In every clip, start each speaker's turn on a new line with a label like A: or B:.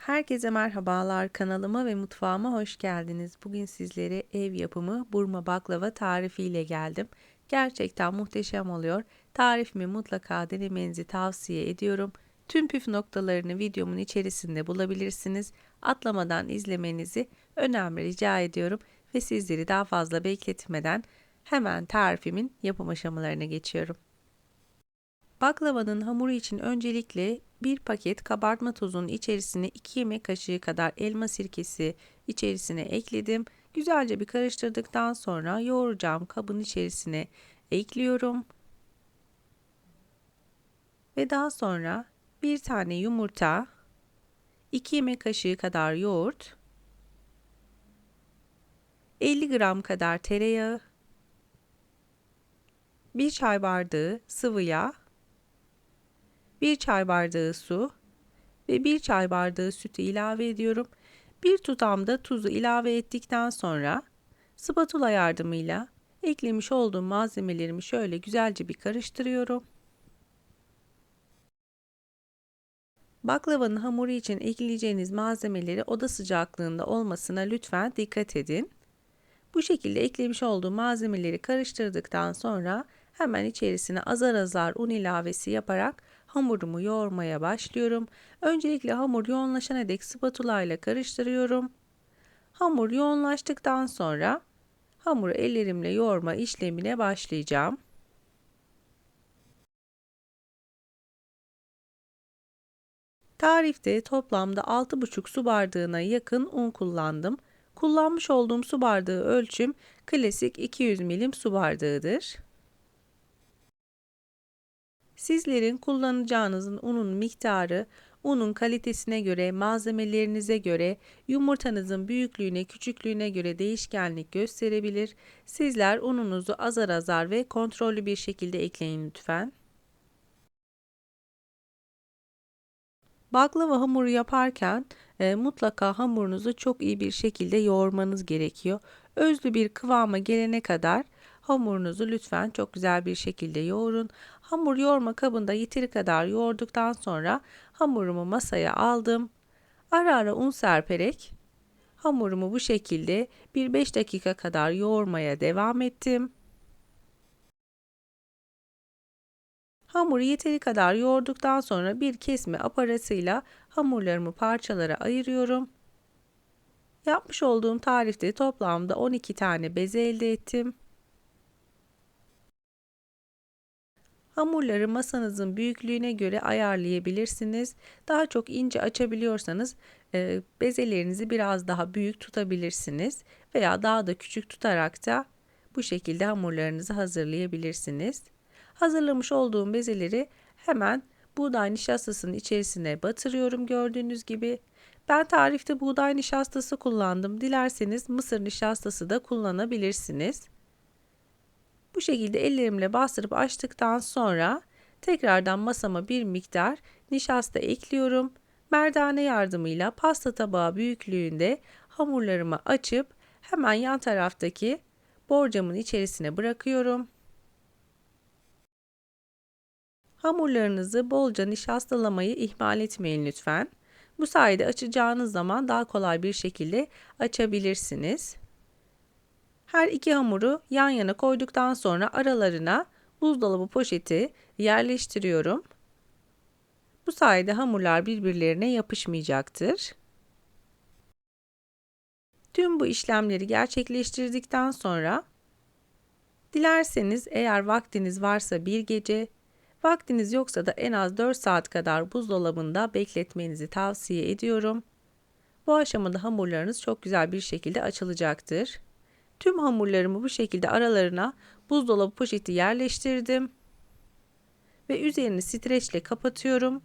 A: Herkese merhabalar kanalıma ve mutfağıma hoş geldiniz. Bugün sizlere ev yapımı burma baklava tarifiyle geldim. Gerçekten muhteşem oluyor. Tarifimi mutlaka denemenizi tavsiye ediyorum. Tüm püf noktalarını videomun içerisinde bulabilirsiniz. Atlamadan izlemenizi önemli rica ediyorum ve sizleri daha fazla bekletmeden hemen tarifimin yapım aşamalarına geçiyorum. Baklavanın hamuru için öncelikle bir paket kabartma tozunun içerisine 2 yemek kaşığı kadar elma sirkesi içerisine ekledim. Güzelce bir karıştırdıktan sonra yoğuracağım kabın içerisine ekliyorum. Ve daha sonra bir tane yumurta, 2 yemek kaşığı kadar yoğurt, 50 gram kadar tereyağı, 1 çay bardağı sıvı yağ 1 çay bardağı su ve 1 çay bardağı sütü ilave ediyorum. Bir tutam da tuzu ilave ettikten sonra spatula yardımıyla eklemiş olduğum malzemelerimi şöyle güzelce bir karıştırıyorum. Baklavanın hamuru için ekleyeceğiniz malzemeleri oda sıcaklığında olmasına lütfen dikkat edin. Bu şekilde eklemiş olduğum malzemeleri karıştırdıktan sonra hemen içerisine azar azar un ilavesi yaparak hamurumu yoğurmaya başlıyorum. Öncelikle hamur yoğunlaşana dek spatula ile karıştırıyorum. Hamur yoğunlaştıktan sonra hamuru ellerimle yoğurma işlemine başlayacağım. Tarifte toplamda 6,5 su bardağına yakın un kullandım. Kullanmış olduğum su bardağı ölçüm klasik 200 milim su bardağıdır. Sizlerin kullanacağınızın unun miktarı, unun kalitesine göre, malzemelerinize göre, yumurtanızın büyüklüğüne, küçüklüğüne göre değişkenlik gösterebilir. Sizler ununuzu azar azar ve kontrollü bir şekilde ekleyin lütfen. Baklava hamuru yaparken e, mutlaka hamurunuzu çok iyi bir şekilde yoğurmanız gerekiyor. Özlü bir kıvama gelene kadar Hamurunuzu lütfen çok güzel bir şekilde yoğurun. Hamur yoğurma kabında yeteri kadar yoğurduktan sonra hamurumu masaya aldım. Ara ara un serperek hamurumu bu şekilde bir 5 dakika kadar yoğurmaya devam ettim. Hamuru yeteri kadar yoğurduktan sonra bir kesme aparatıyla hamurlarımı parçalara ayırıyorum. Yapmış olduğum tarifte toplamda 12 tane beze elde ettim. Hamurları masanızın büyüklüğüne göre ayarlayabilirsiniz. Daha çok ince açabiliyorsanız e, bezelerinizi biraz daha büyük tutabilirsiniz veya daha da küçük tutarak da bu şekilde hamurlarınızı hazırlayabilirsiniz. Hazırlamış olduğum bezeleri hemen buğday nişastasının içerisine batırıyorum gördüğünüz gibi. Ben tarifte buğday nişastası kullandım. Dilerseniz mısır nişastası da kullanabilirsiniz. Bu şekilde ellerimle bastırıp açtıktan sonra tekrardan masama bir miktar nişasta ekliyorum. Merdane yardımıyla pasta tabağı büyüklüğünde hamurlarımı açıp hemen yan taraftaki borcamın içerisine bırakıyorum. Hamurlarınızı bolca nişastalamayı ihmal etmeyin lütfen. Bu sayede açacağınız zaman daha kolay bir şekilde açabilirsiniz. Her iki hamuru yan yana koyduktan sonra aralarına buzdolabı poşeti yerleştiriyorum. Bu sayede hamurlar birbirlerine yapışmayacaktır. Tüm bu işlemleri gerçekleştirdikten sonra dilerseniz eğer vaktiniz varsa bir gece, vaktiniz yoksa da en az 4 saat kadar buzdolabında bekletmenizi tavsiye ediyorum. Bu aşamada hamurlarınız çok güzel bir şekilde açılacaktır. Tüm hamurlarımı bu şekilde aralarına buzdolabı poşeti yerleştirdim. Ve üzerini streçle kapatıyorum.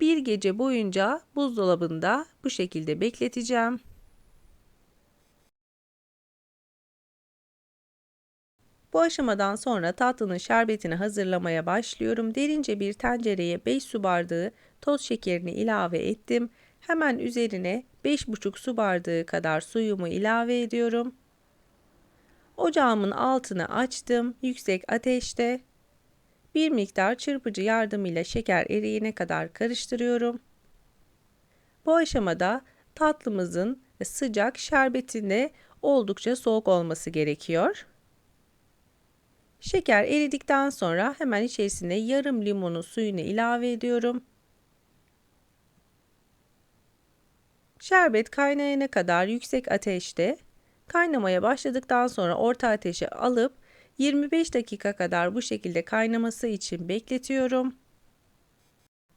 A: Bir gece boyunca buzdolabında bu şekilde bekleteceğim. Bu aşamadan sonra tatlının şerbetini hazırlamaya başlıyorum. Derince bir tencereye 5 su bardağı toz şekerini ilave ettim. Hemen üzerine 5,5 su bardağı kadar suyumu ilave ediyorum. Ocağımın altını açtım. Yüksek ateşte bir miktar çırpıcı yardımıyla şeker eriyene kadar karıştırıyorum. Bu aşamada tatlımızın sıcak şerbetinde oldukça soğuk olması gerekiyor. Şeker eridikten sonra hemen içerisine yarım limonun suyunu ilave ediyorum. Şerbet kaynayana kadar yüksek ateşte kaynamaya başladıktan sonra orta ateşe alıp 25 dakika kadar bu şekilde kaynaması için bekletiyorum.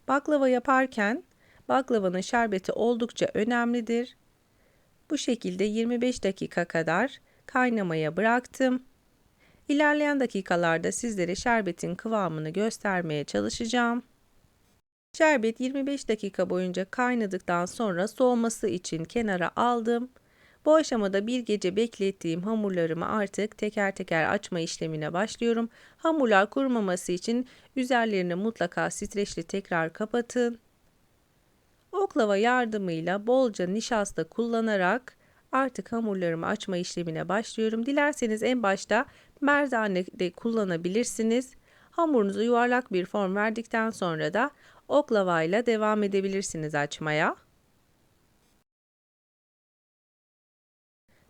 A: Baklava yaparken baklavanın şerbeti oldukça önemlidir. Bu şekilde 25 dakika kadar kaynamaya bıraktım. İlerleyen dakikalarda sizlere şerbetin kıvamını göstermeye çalışacağım. Şerbet 25 dakika boyunca kaynadıktan sonra soğuması için kenara aldım. Bu aşamada bir gece beklettiğim hamurlarımı artık teker teker açma işlemine başlıyorum. Hamurlar kurumaması için üzerlerini mutlaka streçle tekrar kapatın. Oklava yardımıyla bolca nişasta kullanarak artık hamurlarımı açma işlemine başlıyorum. Dilerseniz en başta merdane de kullanabilirsiniz. Hamurunuzu yuvarlak bir form verdikten sonra da oklavayla devam edebilirsiniz açmaya.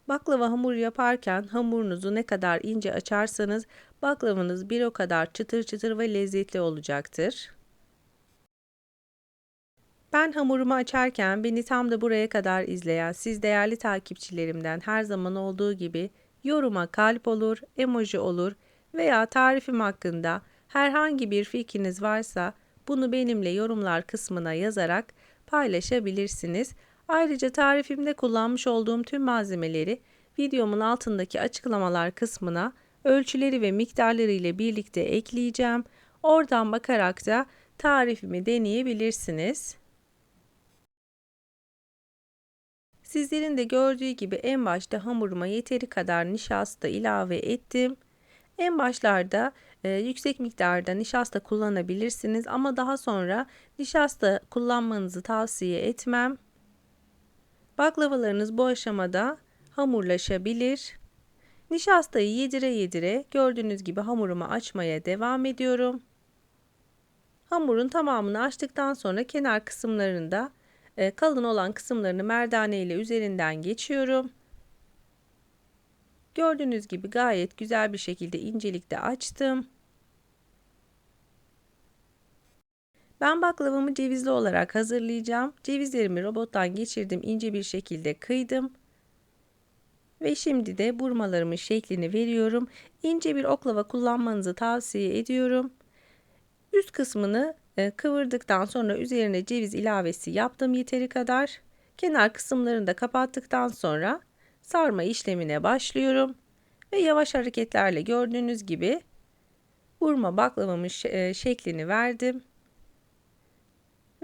A: Baklava hamuru yaparken hamurunuzu ne kadar ince açarsanız baklavanız bir o kadar çıtır çıtır ve lezzetli olacaktır. Ben hamurumu açarken beni tam da buraya kadar izleyen siz değerli takipçilerimden her zaman olduğu gibi yoruma kalp olur, emoji olur veya tarifim hakkında herhangi bir fikriniz varsa bunu benimle yorumlar kısmına yazarak paylaşabilirsiniz. Ayrıca tarifimde kullanmış olduğum tüm malzemeleri videomun altındaki açıklamalar kısmına ölçüleri ve miktarları ile birlikte ekleyeceğim. Oradan bakarak da tarifimi deneyebilirsiniz. Sizlerin de gördüğü gibi en başta hamuruma yeteri kadar nişasta ilave ettim. En başlarda e, yüksek miktarda nişasta kullanabilirsiniz ama daha sonra nişasta kullanmanızı tavsiye etmem. Baklavalarınız bu aşamada hamurlaşabilir. Nişastayı yedire yedire gördüğünüz gibi hamurumu açmaya devam ediyorum. Hamurun tamamını açtıktan sonra kenar kısımlarında e, kalın olan kısımlarını merdane ile üzerinden geçiyorum. Gördüğünüz gibi gayet güzel bir şekilde incelikte açtım. Ben baklavamı cevizli olarak hazırlayacağım. Cevizlerimi robottan geçirdim, ince bir şekilde kıydım. Ve şimdi de burmalarımın şeklini veriyorum. İnce bir oklava kullanmanızı tavsiye ediyorum. Üst kısmını e, kıvırdıktan sonra üzerine ceviz ilavesi yaptım yeteri kadar. Kenar kısımlarını da kapattıktan sonra sarma işlemine başlıyorum. Ve yavaş hareketlerle gördüğünüz gibi burma baklavamın e, şeklini verdim.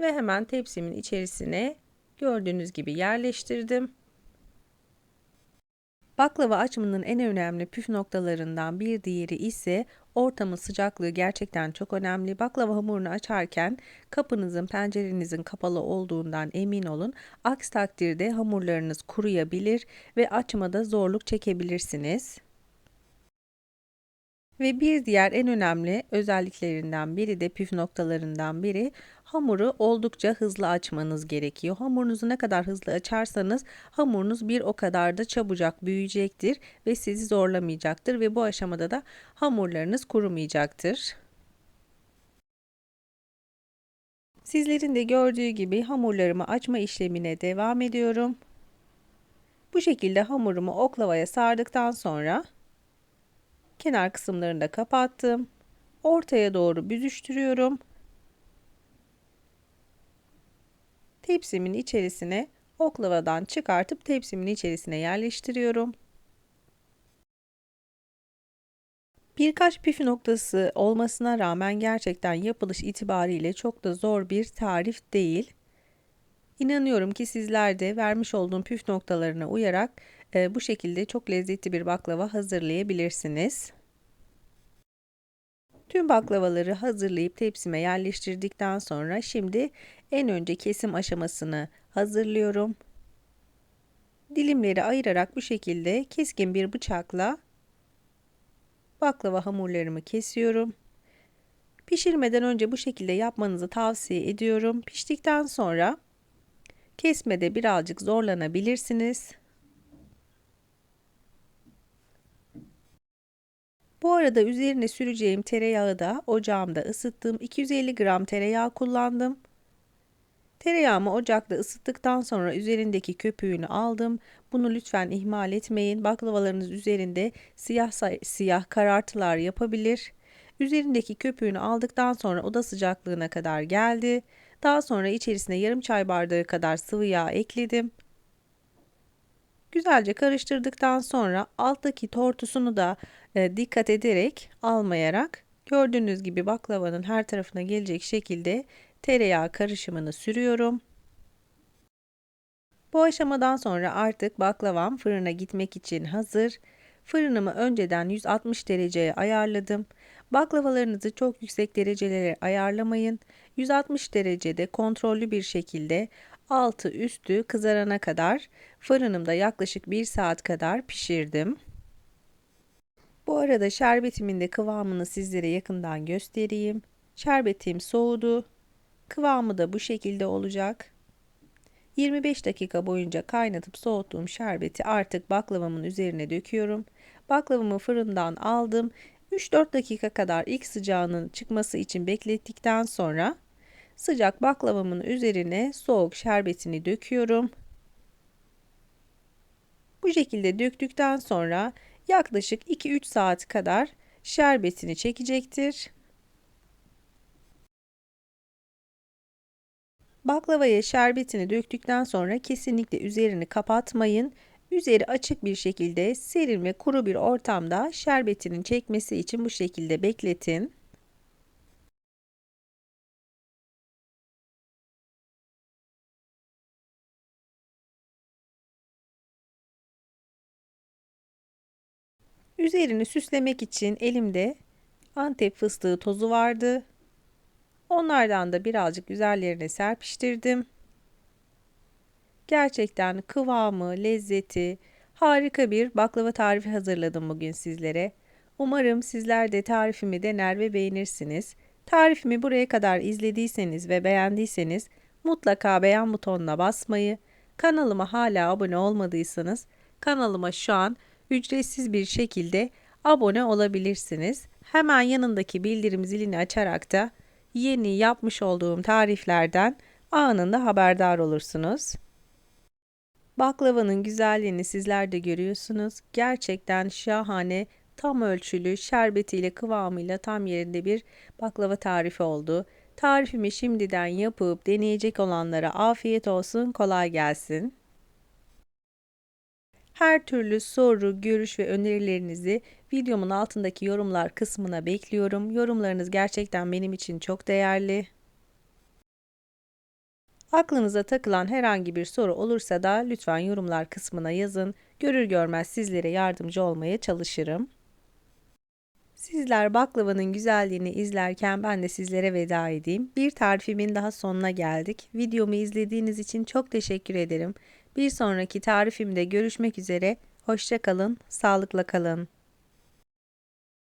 A: Ve hemen tepsimin içerisine gördüğünüz gibi yerleştirdim. Baklava açmanın en önemli püf noktalarından bir diğeri ise ortamın sıcaklığı gerçekten çok önemli. Baklava hamurunu açarken kapınızın, pencerenizin kapalı olduğundan emin olun. Aksi takdirde hamurlarınız kuruyabilir ve açmada zorluk çekebilirsiniz. Ve bir diğer en önemli özelliklerinden biri de püf noktalarından biri hamuru oldukça hızlı açmanız gerekiyor. Hamurunuzu ne kadar hızlı açarsanız hamurunuz bir o kadar da çabucak büyüyecektir ve sizi zorlamayacaktır ve bu aşamada da hamurlarınız kurumayacaktır. Sizlerin de gördüğü gibi hamurlarımı açma işlemine devam ediyorum. Bu şekilde hamurumu oklavaya sardıktan sonra kenar kısımlarını da kapattım. Ortaya doğru büzüştürüyorum. Tepsimin içerisine oklavadan çıkartıp tepsimin içerisine yerleştiriyorum. Birkaç püf noktası olmasına rağmen gerçekten yapılış itibariyle çok da zor bir tarif değil. İnanıyorum ki sizler de vermiş olduğum püf noktalarına uyarak e, bu şekilde çok lezzetli bir baklava hazırlayabilirsiniz. Tüm baklavaları hazırlayıp tepsime yerleştirdikten sonra şimdi en önce kesim aşamasını hazırlıyorum. Dilimleri ayırarak bu şekilde keskin bir bıçakla baklava hamurlarımı kesiyorum. Pişirmeden önce bu şekilde yapmanızı tavsiye ediyorum. Piştikten sonra Kesmede birazcık zorlanabilirsiniz. Bu arada üzerine süreceğim tereyağı da ocağımda ısıttım. 250 gram tereyağı kullandım. Tereyağımı ocakta ısıttıktan sonra üzerindeki köpüğünü aldım. Bunu lütfen ihmal etmeyin. Baklavalarınız üzerinde siyah siyah karartılar yapabilir. Üzerindeki köpüğünü aldıktan sonra oda sıcaklığına kadar geldi. Daha sonra içerisine yarım çay bardağı kadar sıvı yağ ekledim. Güzelce karıştırdıktan sonra alttaki tortusunu da e, dikkat ederek almayarak gördüğünüz gibi baklavanın her tarafına gelecek şekilde tereyağı karışımını sürüyorum. Bu aşamadan sonra artık baklavam fırına gitmek için hazır. Fırınımı önceden 160 dereceye ayarladım. Baklavalarınızı çok yüksek derecelere ayarlamayın. 160 derecede kontrollü bir şekilde altı üstü kızarana kadar fırınımda yaklaşık 1 saat kadar pişirdim. Bu arada şerbetimin de kıvamını sizlere yakından göstereyim. Şerbetim soğudu. Kıvamı da bu şekilde olacak. 25 dakika boyunca kaynatıp soğuttuğum şerbeti artık baklavamın üzerine döküyorum. Baklavamı fırından aldım. 3-4 dakika kadar ilk sıcağının çıkması için beklettikten sonra sıcak baklavamın üzerine soğuk şerbetini döküyorum. Bu şekilde döktükten sonra yaklaşık 2-3 saat kadar şerbetini çekecektir. Baklavaya şerbetini döktükten sonra kesinlikle üzerini kapatmayın. Üzeri açık bir şekilde serin ve kuru bir ortamda şerbetinin çekmesi için bu şekilde bekletin. Üzerini süslemek için elimde Antep fıstığı tozu vardı. Onlardan da birazcık üzerlerine serpiştirdim. Gerçekten kıvamı, lezzeti, harika bir baklava tarifi hazırladım bugün sizlere. Umarım sizler de tarifimi dener ve beğenirsiniz. Tarifimi buraya kadar izlediyseniz ve beğendiyseniz mutlaka beğen butonuna basmayı, kanalıma hala abone olmadıysanız kanalıma şu an ücretsiz bir şekilde abone olabilirsiniz. Hemen yanındaki bildirim zilini açarak da yeni yapmış olduğum tariflerden anında haberdar olursunuz. Baklavanın güzelliğini sizler de görüyorsunuz. Gerçekten şahane, tam ölçülü, şerbetiyle, kıvamıyla tam yerinde bir baklava tarifi oldu. Tarifimi şimdiden yapıp deneyecek olanlara afiyet olsun, kolay gelsin. Her türlü soru, görüş ve önerilerinizi videomun altındaki yorumlar kısmına bekliyorum. Yorumlarınız gerçekten benim için çok değerli. Aklınıza takılan herhangi bir soru olursa da lütfen yorumlar kısmına yazın. Görür görmez sizlere yardımcı olmaya çalışırım. Sizler baklavanın güzelliğini izlerken ben de sizlere veda edeyim. Bir tarifimin daha sonuna geldik. Videomu izlediğiniz için çok teşekkür ederim. Bir sonraki tarifimde görüşmek üzere. Hoşça kalın, sağlıkla kalın.